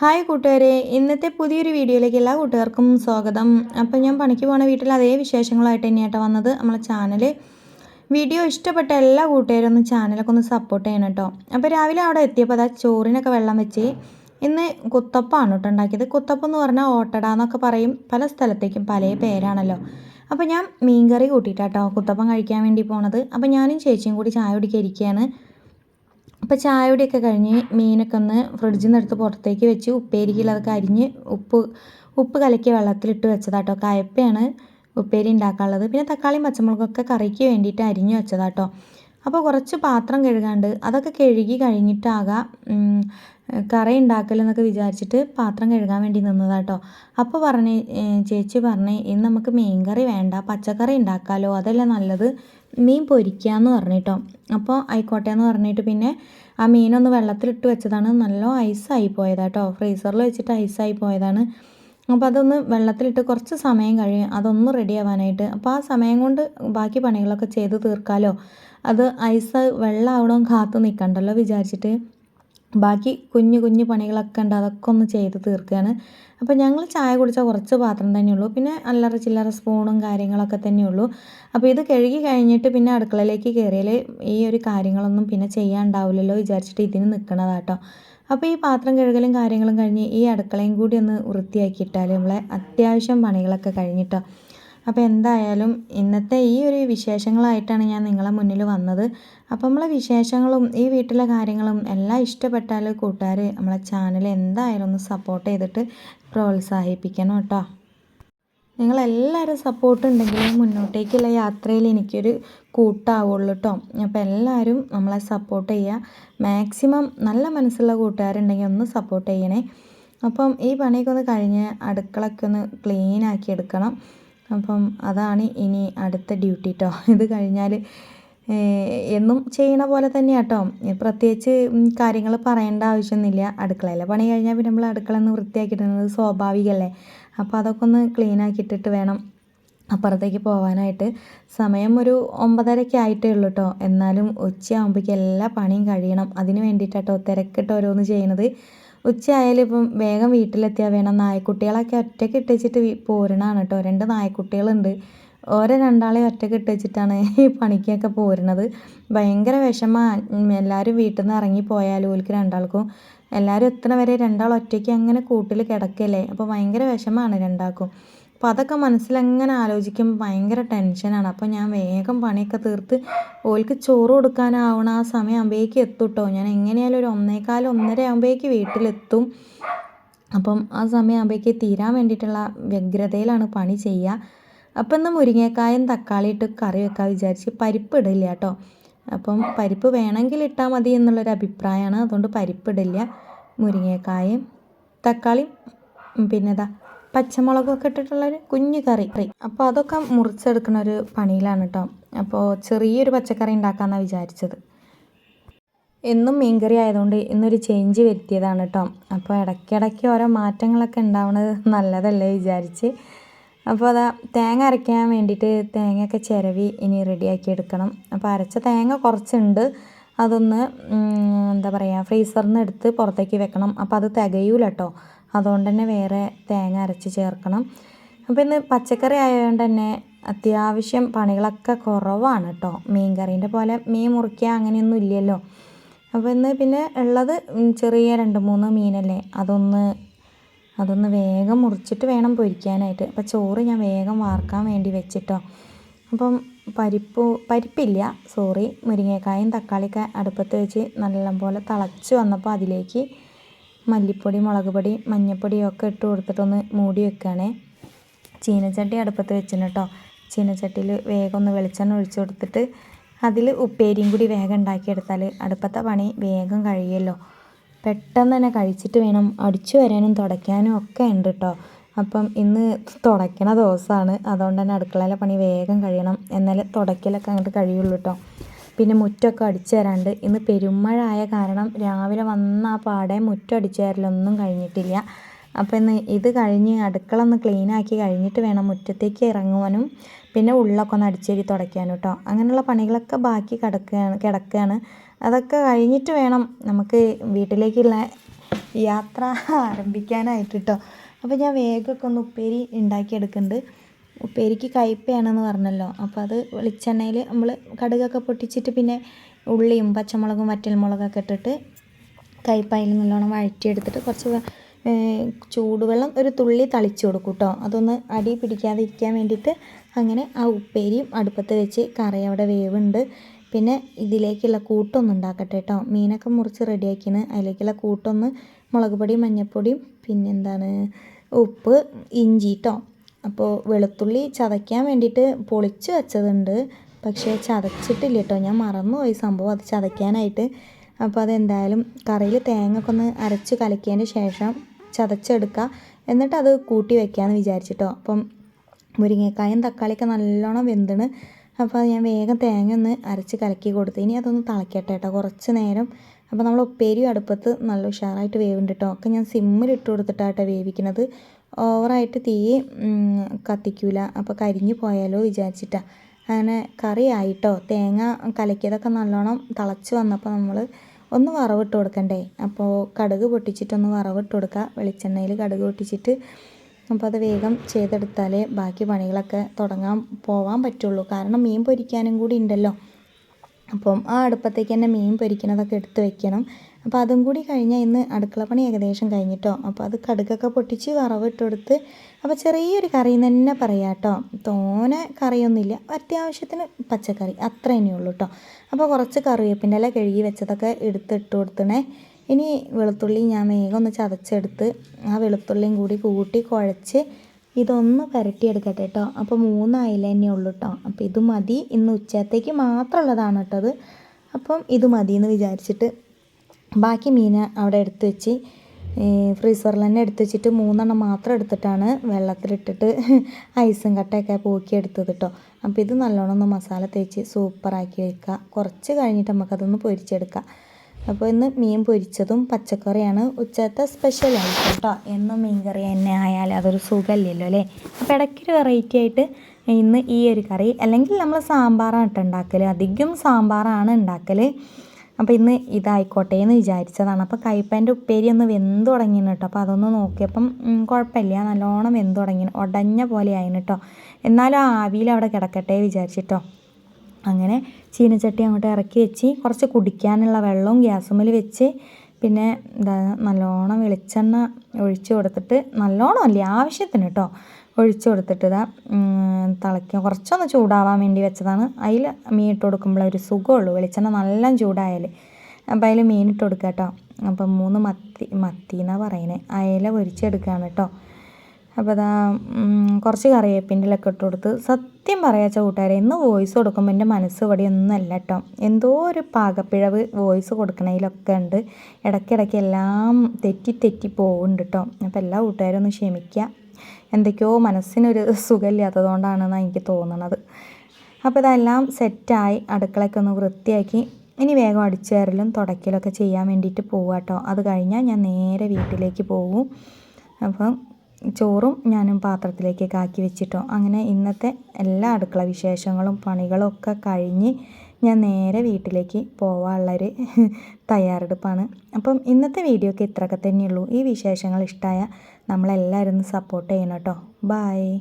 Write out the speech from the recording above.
Hi കൂട്ടുകാരെ ഇന്നത്തെ പുതിയൊരു വീഡിയോയിലേക്ക് എല്ലാ കൂട്ടുകാർക്കും സ്വാഗതം. അപ്പം ഞാൻ പണിക്ക് പോകുന്ന വീട്ടിൽ അതേ വിശേഷങ്ങളായിട്ട് തന്നെയായിട്ട് വന്നത് നമ്മളെ ചാനൽ വീഡിയോ ഇഷ്ടപ്പെട്ട എല്ലാ കൂട്ടുകാരും ഒന്ന് ചാനലൊക്കെ ഒന്ന് സപ്പോർട്ട് ചെയ്യണം കേട്ടോ. അപ്പോൾ രാവിലെ അവിടെ എത്തിയപ്പോൾ അതാ ചോറിനൊക്കെ വെള്ളം വെച്ച് ഇന്ന് കുത്തപ്പാണ് കേട്ടോ ഉണ്ടാക്കിയത്. കുത്തപ്പം എന്ന് പറഞ്ഞാൽ ഓട്ടട എന്നൊക്കെ പറയും പല സ്ഥലത്തേക്കും പല പേരാണല്ലോ. അപ്പോൾ ഞാൻ മീൻകറി കൂട്ടിയിട്ടാട്ടോ കുത്തപ്പം കഴിക്കാൻ വേണ്ടി പോണത്. അപ്പോൾ ഞാനും ചേച്ചിയും കൂടി ചായ കുടിക്കാൻ ഇരിക്കുകയാണ്. അപ്പോൾ ചായയുടെയൊക്കെ കഴിഞ്ഞ് മീനൊക്കെ ഒന്ന് ഫ്രിഡ്ജിൽ നിന്ന് എടുത്ത് പുറത്തേക്ക് വെച്ച് ഉപ്പേരിക്കിൽ അതൊക്കെ അരിഞ്ഞ് ഉപ്പ് ഉപ്പ് കലക്കി വെള്ളത്തിലിട്ട് വെച്ചതാട്ടോ. കയപ്പയാണ് ഉപ്പേരി ഉണ്ടാക്കാനുള്ളത്. പിന്നെ തക്കാളിയും പച്ചമുളകൊക്കെ കറിക്ക് വേണ്ടിയിട്ട് അരിഞ്ഞ് വെച്ചതാട്ടോ. അപ്പോൾ കുറച്ച് പാത്രം കഴുകാണ്ട് അതൊക്കെ കഴുകി കഴിഞ്ഞിട്ടാകാം കറി ഉണ്ടാക്കലെന്നൊക്കെ വിചാരിച്ചിട്ട് പാത്രം കഴുകാൻ വേണ്ടി നിന്നതാട്ടോ അപ്പോൾ പറഞ്ഞ് ചേച്ചി പറഞ്ഞ് ഇന്ന് നമുക്ക് മീൻ കറി വേണ്ട പച്ചക്കറി ഉണ്ടാക്കാമല്ലോ അതല്ലേ നല്ലത്? മീൻ പൊരിക്കാമെന്ന് പറഞ്ഞിട്ടോ. അപ്പോൾ ആയിക്കോട്ടെ എന്ന് പറഞ്ഞിട്ട് പിന്നെ ആ മീനൊന്ന് വെള്ളത്തിലിട്ട് വെച്ചതാണ് നല്ല ഐസായി പോയതാട്ടോ ഫ്രീസറിൽ വെച്ചിട്ട് ഐസായി പോയതാണ്. അപ്പോൾ അതൊന്ന് വെള്ളത്തിലിട്ട് കുറച്ച് സമയം കഴിയും അതൊന്ന് റെഡി ആവാനായിട്ട്. അപ്പോൾ ആ സമയം കൊണ്ട് ബാക്കി പണികളൊക്കെ ചെയ്ത് തീർക്കാലോ? അത് ഐസ് വെള്ളമാവണം കാത്തു നിൽക്കണ്ടല്ലോ വിചാരിച്ചിട്ട്. ബാക്കി കുഞ്ഞു കുഞ്ഞു പണികളൊക്കെ ഉണ്ട് അതൊക്കെ ഒന്ന് ചെയ്ത് തീർക്കുകയാണ് അപ്പോൾ ഞങ്ങൾ ചായ കുടിച്ച കുറച്ച് പാത്രം തന്നെ ഉള്ളൂ പിന്നെ അല്ലറ ചില്ലറ സ്പൂണും കാര്യങ്ങളൊക്കെ തന്നെ ഉള്ളൂ അപ്പോൾ ഇത് കഴുകി കഴിഞ്ഞിട്ട് പിന്നെ അടുക്കളയിലേക്ക് കയറിയാൽ ഈ ഒരു കാര്യങ്ങളൊന്നും പിന്നെ ചെയ്യാണ്ടാവില്ലല്ലോ വിചാരിച്ചിട്ട് ഇതിന് നിൽക്കണതാട്ടോ അപ്പോൾ ഈ പാത്രം കഴുകലും കാര്യങ്ങളും കഴിഞ്ഞ് ഈ അടുക്കളയും കൂടി ഒന്ന് വൃത്തിയാക്കിയിട്ടാൽ നമ്മളെ അത്യാവശ്യം പണികളൊക്കെ കഴിഞ്ഞിട്ടോ. അപ്പോൾ എന്തായാലും ഇന്നത്തെ ഈ ഒരു വിശേഷങ്ങളായിട്ടാണ് ഞാൻ നിങ്ങളെ മുന്നിൽ വന്നത്. അപ്പോൾ നമ്മളെ വിശേഷങ്ങളും ഈ വീട്ടിലെ കാര്യങ്ങളും എല്ലാം ഇഷ്ടപ്പെട്ടാൽ കൂട്ടുകാർ നമ്മളെ ചാനൽ എന്തായാലും ഒന്ന് സപ്പോർട്ട് ചെയ്തിട്ട് പ്രോത്സാഹിപ്പിക്കണം കേട്ടോ. നിങ്ങളെല്ലാവരും സപ്പോർട്ട് ഉണ്ടെങ്കിലും മുന്നോട്ടേക്കുള്ള യാത്രയിൽ എനിക്കൊരു കൂട്ടാവുള്ളൂ കേട്ടോ അപ്പോൾ എല്ലാവരും നമ്മളെ സപ്പോർട്ട് ചെയ്യുക മാക്സിമം നല്ല മനസ്സുള്ള കൂട്ടുകാരുണ്ടെങ്കിൽ ഒന്ന് സപ്പോർട്ട് ചെയ്യണേ. അപ്പം ഈ പണിയൊക്കെ ഒന്ന് കഴിഞ്ഞ് അടുക്കളൊക്കെ ഒന്ന് ക്ലീൻ ആക്കി എടുക്കണം. അപ്പം അതാണ് ഇനി അടുത്ത ഡ്യൂട്ടി കേട്ടോ ഇത് കഴിഞ്ഞാൽ എന്നും ചെയ്യണ പോലെ തന്നെ കേട്ടോ പ്രത്യേകിച്ച് കാര്യങ്ങൾ പറയേണ്ട ആവശ്യമൊന്നുമില്ല. അടുക്കളയിലെ പണി കഴിഞ്ഞാൽ പിന്നെ നമ്മൾ അടുക്കള ഒന്ന് വൃത്തിയാക്കിയിടുന്നത് സ്വാഭാവികമല്ലേ അപ്പോൾ അതൊക്കെ ഒന്ന് ക്ലീൻ ആക്കിയിട്ടിട്ട് വേണം അപ്പുറത്തേക്ക് പോകാനായിട്ട് സമയം ഒരു ഒമ്പതരയ്ക്ക് ആയിട്ടേ ഉള്ളൂ കേട്ടോ എന്നാലും ഉച്ചയാകുമ്പോഴേക്കും എല്ലാ പണിയും കഴിയണം. അതിന് വേണ്ടിയിട്ടാട്ടോ തിരക്കിട്ട് ഓരോന്ന് ചെയ്യണത് ഉച്ചയായാലും ഇപ്പം വേഗം വീട്ടിലെത്തിയാൽ വേണം. നായക്കുട്ടികളൊക്കെ ഒറ്റയ്ക്ക് ഇട്ടിച്ചിട്ട് പോരണാണ് കേട്ടോ രണ്ട് നായ്ക്കുട്ടികളുണ്ട്. ഓരോ രണ്ടാളെ ഒറ്റയ്ക്ക് ഇട്ടിച്ചിട്ടാണ് ഈ പണിക്കൊക്കെ പോരുന്നത്. ഭയങ്കര വിഷമമാണ് എല്ലാവരും വീട്ടിൽ നിന്ന് ഇറങ്ങി പോയാലും ഓൽക്ക് രണ്ടാൾക്കും. എല്ലാവരും എത്തണ വരെ രണ്ടാൾ ഒറ്റയ്ക്ക് അങ്ങനെ കൂട്ടിൽ കിടക്കല്ലേ? അപ്പോൾ ഭയങ്കര വിഷമമാണ് രണ്ടാൾക്കും. അപ്പോൾ അതൊക്കെ മനസ്സിലങ്ങനെ ആലോചിക്കുമ്പോൾ ഭയങ്കര ടെൻഷനാണ്. അപ്പോൾ ഞാൻ വേഗം പണിയൊക്കെ തീർത്ത് ഓൽക്ക് ചോറ് കൊടുക്കാനാവണ ആ സമയം ആകുമ്പോഴേക്ക് എത്തും കേട്ടോ ഞാൻ എങ്ങനെയായാലും ഒരു ഒന്നേകാൽ ഒന്നര ആകുമ്പോഴേക്ക് വീട്ടിലെത്തും. അപ്പം ആ സമയം ആകുമ്പോഴേക്ക് തീരാൻ വേണ്ടിയിട്ടുള്ള വ്യഗ്രതയിലാണ് പണി ചെയ്യുക. അപ്പം എന്നാൽ മുരിങ്ങക്കായും തക്കാളി ഇട്ട് കറി വെക്കാൻ വിചാരിച്ച് പരിപ്പ് ഇടില്ല കേട്ടോ. അപ്പം പരിപ്പ് വേണമെങ്കിൽ ഇട്ടാൽ മതി എന്നുള്ളൊരു അഭിപ്രായമാണ്. അതുകൊണ്ട് പരിപ്പ് ഇടില്ല മുരിങ്ങക്കായും തക്കാളിയും പിന്നെതാ പച്ചമുളകൊക്കെ ഇട്ടിട്ടുള്ളൊരു കുഞ്ഞു കറി. അപ്പോൾ അതൊക്കെ മുറിച്ചെടുക്കുന്ന ഒരു പണിയിലാണ് കേട്ടോ. അപ്പോൾ ചെറിയൊരു പച്ചക്കറി ഉണ്ടാക്കാമെന്നാണ് വിചാരിച്ചത്. എന്നും മീൻകറി ആയതുകൊണ്ട് ഇന്നൊരു ചേഞ്ച് വരുത്തിയതാണ് കേട്ടോ. അപ്പോൾ ഇടയ്ക്കിടയ്ക്ക് ഓരോ മാറ്റങ്ങളൊക്കെ ഉണ്ടാവുന്നത് നല്ലതല്ലേ വിചാരിച്ച്. അപ്പോൾ അതാ തേങ്ങ അരയ്ക്കാൻ വേണ്ടിയിട്ട് തേങ്ങയൊക്കെ ചിരവി ഇനി റെഡിയാക്കി എടുക്കണം. അപ്പോൾ അരച്ച തേങ്ങ കുറച്ചുണ്ട്. അതൊന്ന് എന്താ പറയുക ഫ്രീസറിൽ നിന്ന് എടുത്ത് പുറത്തേക്ക് വെക്കണം. അപ്പോൾ അത് തികയൂല കേട്ടോ. അതുകൊണ്ട് തന്നെ വേറെ തേങ്ങ അരച്ച് ചേർക്കണം. അപ്പോൾ ഇന്ന് പച്ചക്കറി ആയതുകൊണ്ട് തന്നെ അത്യാവശ്യം പണികളൊക്കെ കുറവാണ് കേട്ടോ. മീൻ കറീന്റെ പോലെ മീൻ മുറിക്കുക അങ്ങനെയൊന്നും ഇല്ലല്ലോ. അപ്പോൾ ഇന്ന് പിന്നെ ഉള്ളത് ചെറിയ രണ്ട് മൂന്ന് മീനല്ലേ. അതൊന്ന് അതൊന്ന് വേഗം മുറിച്ചിട്ട് വേണം പൊരിക്കാനായിട്ട്. അപ്പോൾ ചോറ് ഞാൻ വേഗം വാർക്കാൻ വേണ്ടി വെച്ചിട്ടോ. അപ്പം പരിപ്പ് പരിപ്പില്ല സോറി. മുരിങ്ങക്കായും തക്കാളിയൊക്കെ അടുപ്പത്ത് വെച്ച് നല്ലപോലെ തിളച്ച് വന്നപ്പോൾ അതിലേക്ക് മല്ലിപ്പൊടി മുളക് പൊടി മഞ്ഞൾപ്പൊടിയൊക്കെ ഇട്ട് കൊടുത്തിട്ടൊന്ന് മൂടി വെക്കുകയാണേ ചീനച്ചട്ടി അടുപ്പത്ത് വെച്ചിന് കേട്ടോ ചീനച്ചട്ടിയിൽ വേഗം ഒന്ന് വെളിച്ചെണ്ണ ഒഴിച്ചു കൊടുത്തിട്ട് അതിൽ ഉപ്പേരിയും കൂടി വേഗം ഉണ്ടാക്കിയെടുത്താൽ അടുപ്പത്തെ പണി വേഗം കഴിയുമല്ലോ പെട്ടെന്ന് തന്നെ കഴിച്ചിട്ട് വേണം അടിച്ചു വരാനും തുടയ്ക്കാനും ഒക്കെ ഉണ്ട് കേട്ടോ അപ്പം ഇന്ന് തുടയ്ക്കണ ദിവസമാണ്. അതുകൊണ്ട് തന്നെ അടുക്കളയിലെ പണി വേഗം കഴിയണം. എന്നാലേ തുടയ്ക്കലൊക്കെ അങ്ങോട്ട് കഴിയുള്ളൂ കേട്ടോ പിന്നെ മുറ്റമൊക്കെ അടിച്ചു തരാണ്ട് ഇന്ന് പെരുമഴ ആയ കാരണം രാവിലെ വന്ന ആ പാടെ മുറ്റം അടിച്ചു തരലൊന്നും കഴിഞ്ഞിട്ടില്ല. അപ്പോൾ ഇന്ന് ഇത് കഴിഞ്ഞ് അടുക്കള ഒന്ന് ക്ലീൻ ആക്കി കഴിഞ്ഞിട്ട് വേണം മുറ്റത്തേക്ക് ഇറങ്ങുവാനും. പിന്നെ ഉള്ളൊക്കെ ഒന്ന് അടിച്ചേരി തുടയ്ക്കാനും കേട്ടോ അങ്ങനെയുള്ള പണികളൊക്കെ ബാക്കി കിടക്കുകയാണ് കിടക്കുകയാണ് അതൊക്കെ കഴിഞ്ഞിട്ട് വേണം നമുക്ക് വീട്ടിലേക്കുള്ള യാത്ര ആരംഭിക്കാനായിട്ട് കേട്ടോ അപ്പോൾ ഞാൻ വേഗമൊക്കെ ഒന്ന് ഉപ്പേരി ഉണ്ടാക്കിയെടുക്കുന്നുണ്ട്. ഉപ്പേരിക്ക് കയ്പ്പയാണെന്ന് പറഞ്ഞല്ലോ. അപ്പോൾ അത് വെളിച്ചെണ്ണയിൽ നമ്മൾ കടുകൊക്കെ പൊട്ടിച്ചിട്ട് പിന്നെ ഉള്ളിയും പച്ചമുളകും വറ്റൽമുളകൊക്കെ ഇട്ടിട്ട് കയ്പയിൽ നല്ലോണം വഴറ്റിയെടുത്തിട്ട് കുറച്ച് ചൂടുവെള്ളം ഒരു തുള്ളി തളിച്ചു കൊടുക്കും കേട്ടോ അതൊന്ന് അടി പിടിക്കാതിരിക്കാൻ വേണ്ടിയിട്ട് അങ്ങനെ ആ ഉപ്പേരിയും അടുപ്പത്ത് വെച്ച് കറി അവിടെ വേവുണ്ട് പിന്നെ ഇതിലേക്കുള്ള കൂട്ടൊന്ന് ഉണ്ടാക്കട്ടെ കേട്ടോ. മീനൊക്കെ മുറിച്ച് റെഡിയാക്കിന് അതിലേക്കുള്ള കൂട്ടൊന്ന് മുളക് പൊടി മഞ്ഞൾപ്പൊടിയും പിന്നെന്താണ് ഉപ്പ് ഇഞ്ചി കേട്ടോ അപ്പോൾ വെളുത്തുള്ളി ചതയ്ക്കാൻ വേണ്ടിയിട്ട് പൊളിച്ച് വെച്ചതുണ്ട്. പക്ഷേ ചതച്ചിട്ടില്ല കേട്ടോ ഞാൻ മറന്നുപോയി സംഭവം അത് ചതയ്ക്കാനായിട്ട്. അപ്പോൾ അതെന്തായാലും കറിയിൽ തേങ്ങ ഒക്കെ ഒന്ന് അരച്ച് കലക്കിയതിന് ശേഷം ചതച്ചെടുക്കുക എന്നിട്ട് അത് കൂട്ടി വയ്ക്കാമെന്ന് വിചാരിച്ചിട്ടോ. അപ്പം മുരിങ്ങക്കായും തക്കാളിയൊക്കെ നല്ലോണം വെന്തിണ്. അപ്പോൾ ഞാൻ വേഗം തേങ്ങ ഒന്ന് അരച്ച് കലക്കി കൊടുത്തു. ഇനി അതൊന്ന് തിളക്കട്ടെ കേട്ടോ കുറച്ച് നേരം. അപ്പോൾ നമ്മൾ ഉപ്പേരിയും അടുപ്പത്ത് നല്ല ഉഷാറായിട്ട് വേവുണ്ട് കേട്ടോ. ഒക്കെ ഞാൻ സിമ്മിലിട്ട് കൊടുത്തിട്ടാട്ടോ വേവിക്കുന്നത്. ഓവറായിട്ട് തീ കത്തിക്കൂല. അപ്പോൾ കരിഞ്ഞു പോയാലോ വിചാരിച്ചിട്ടാണ് അങ്ങനെ കറി ആയിട്ടോ തേങ്ങ കലക്കിയതൊക്കെ നല്ലോണം തിളച്ച് വന്നപ്പോൾ നമ്മൾ ഒന്ന് വറവിട്ട് കൊടുക്കണ്ടേ. അപ്പോൾ കടുക് പൊട്ടിച്ചിട്ടൊന്ന് വറവിട്ട് കൊടുക്കുക. വെളിച്ചെണ്ണയിൽ കടുക് പൊട്ടിച്ചിട്ട് അപ്പോൾ അത് വേഗം ചെയ്തെടുത്താലേ ബാക്കി പണികളൊക്കെ തുടങ്ങാൻ പോവാൻ പറ്റുള്ളൂ. കാരണം മീൻ പൊരിക്കാനും കൂടി ഉണ്ടല്ലോ. അപ്പം ആ അടുപ്പത്തേക്ക് തന്നെ മീൻ പൊരിക്കണതൊക്കെ എടുത്ത് വെക്കണം. അപ്പോൾ അതും കൂടി കഴിഞ്ഞാൽ ഇന്ന് അടുക്കള പണി ഏകദേശം കഴിഞ്ഞിട്ടോ? അപ്പോൾ അത് കടുകൊക്കെ പൊട്ടിച്ച് വറവിട്ടെടുത്ത് അപ്പോൾ ചെറിയൊരു കറി എന്ന് തന്നെ പറയാം കേട്ടോ തോനെ കറിയൊന്നുമില്ല. അത്യാവശ്യത്തിന് പച്ചക്കറി. അത്ര തന്നെയുള്ളൂ കേട്ടോ അപ്പോൾ കുറച്ച് കറിവേപ്പിന്റെ ഇല കഴുകി വെച്ചതൊക്കെ എടുത്തിട്ട് കൊടുത്തണേ. ഇനി വെളുത്തുള്ളി ഞാൻ വേഗം ഒന്ന് ചതച്ചെടുത്ത് ആ വെളുത്തുള്ളിയും കൂടി കൂട്ടി കുഴച്ച് ഇതൊന്ന് പുരട്ടിയെടുക്കട്ടെ കേട്ടോ. അപ്പോൾ മൂന്നായില്ല തന്നെ ഉള്ളൂ കേട്ടോ. അപ്പോൾ ഇത് മതി. ഇന്ന് ഉച്ചത്തേക്ക് മാത്രമുള്ളതാണ് അത് അപ്പം ഇത് മതി എന്ന് വിചാരിച്ചിട്ട് ബാക്കി മീൻ അവിടെ എടുത്ത് വെച്ച് ഫ്രീസറിൽ തന്നെ എടുത്ത് വെച്ചിട്ട് മൂന്നെണ്ണം മാത്രം എടുത്തിട്ടാണ് വെള്ളത്തിലിട്ടിട്ട് ഐസും കട്ടയൊക്കെ പോക്കി എടുത്തത് കേട്ടോ. അപ്പോൾ ഇത് നല്ലോണം ഒന്ന് മസാല തേച്ച് സൂപ്പറാക്കി വെക്കുക. കുറച്ച് കഴിഞ്ഞിട്ട് നമുക്കതൊന്ന് പൊരിച്ചെടുക്കാം. അപ്പോൾ ഇന്ന് മീൻ പൊരിച്ചതും പച്ചക്കറിയാണ്. ഉച്ചത്തെ സ്പെഷ്യൽ ആയിട്ട് കേട്ടോ. എന്നും മീൻ കറി തന്നെ ആയാലും അതൊരു സുഖമില്ലല്ലോ അല്ലേ? അപ്പോൾ ഇടയ്ക്കൊരു വെറൈറ്റി ആയിട്ട് ഇന്ന് ഈ ഒരു കറി അല്ലെങ്കിൽ നമ്മൾ സാമ്പാറാണ് കേട്ടോ ഉണ്ടാക്കൽ അധികം സാമ്പാറാണ് ഉണ്ടാക്കൽ അപ്പോൾ ഇന്ന് ഇതായിക്കോട്ടെ എന്ന് വിചാരിച്ചതാണ്. അപ്പോൾ കയ്പ്പന്റെ ഉപ്പേരി ഒന്ന് വെന്ത് തുടങ്ങിന് കേട്ടോ. അപ്പോൾ അതൊന്ന് നോക്കിയപ്പം കുഴപ്പമില്ല. നല്ലോണം വെന്ത് തുടങ്ങി ഉടഞ്ഞ പോലെ ആയിന് കേട്ടോ. എന്നാലും ആവിയിൽ അവിടെ കിടക്കട്ടെ വിചാരിച്ചിട്ടോ. അങ്ങനെ ചീനച്ചട്ടി അങ്ങോട്ട് ഇറക്കി വെച്ച് കുറച്ച് കുടിക്കാനുള്ള വെള്ളവും ഗ്യാസുമ്മൽ വെച്ച് പിന്നെ എന്താ നല്ലോണം വെളിച്ചെണ്ണ ഒഴിച്ച് കൊടുത്തിട്ട് നല്ലോണം അല്ലേ ആവശ്യത്തിന് കേട്ടോ ഒഴിച്ച് കൊടുത്തിട്ട് ഇതാ തിളയ്ക്കുക കുറച്ചൊന്ന് ചൂടാവാൻ വേണ്ടി വെച്ചതാണ്. അതിൽ മീൻ ഇട്ട് ഒരു സുഖമുള്ളൂ വെളിച്ചെണ്ണ നല്ല ചൂടായാൽ അപ്പോൾ അതിൽ മീൻ ഇട്ട് കൊടുക്കുക കേട്ടോ അപ്പം മൂന്ന് മത്തി മത്തി എന്നാണ് പറയുന്നത് അയല പൊരിച്ചെടുക്കുകയാണ് കേട്ടോ അപ്പോൾ അതാ കുറച്ച് കറിവേപ്പിന്റെ ഇലൊക്കെ ഇട്ട് കൊടുത്ത് സത്യം പറയാച്ച കൂട്ടുകാരെ ഇന്ന് വോയിസ് കൊടുക്കുമ്പോൾ എന്റെ മനസ്സ് ഇവിടെ ഒന്നല്ല കേട്ടോ എന്തോ ഒരു പാകപ്പിഴവ് വോയിസ് കൊടുക്കണതിലൊക്കെ ഉണ്ട്. ഇടയ്ക്കിടയ്ക്ക് എല്ലാം തെറ്റി തെറ്റി പോകുന്നുണ്ട് കേട്ടോ അപ്പോൾ എല്ലാ കൂട്ടുകാരും ഒന്ന് ക്ഷമിക്കുക എന്തൊക്കെയോ മനസ്സിനൊരു സുഖമില്ലാത്തതുകൊണ്ടാണെന്നാണ് എനിക്ക് തോന്നണത്. അപ്പോൾ ഇതെല്ലാം സെറ്റായി അടുക്കളയ്ക്ക് ഒന്ന് വൃത്തിയാക്കി. ഇനി വേഗം അടിച്ചു കയറലും തുടയ്ക്കലൊക്കെ ചെയ്യാൻ വേണ്ടിയിട്ട് പോവാം കേട്ടോ അത് കഴിഞ്ഞാൽ ഞാൻ നേരെ വീട്ടിലേക്ക് പോകും അപ്പം ചോറും ഞാനും പാത്രത്തിലേക്ക് കാക്കി വെച്ചിട്ടോ. അങ്ങനെ ഇന്നത്തെ എല്ലാ അടുക്കള വിശേഷങ്ങളും പണികളും ഒക്കെ കഴിഞ്ഞ് ഞാൻ നേരെ വീട്ടിലേക്ക് പോവാനുള്ളൊരു തയ്യാറെടുപ്പാണ്. അപ്പം ഇന്നത്തെ വീഡിയോ ഒക്കെ ഇത്രയൊക്കെ തന്നെയുള്ളൂ. ഈ വിശേഷങ്ങൾ ഇഷ്ടമായ നമ്മളെല്ലാവരും സപ്പോർട്ട് ചെയ്യണം കേട്ടോ. ബായ്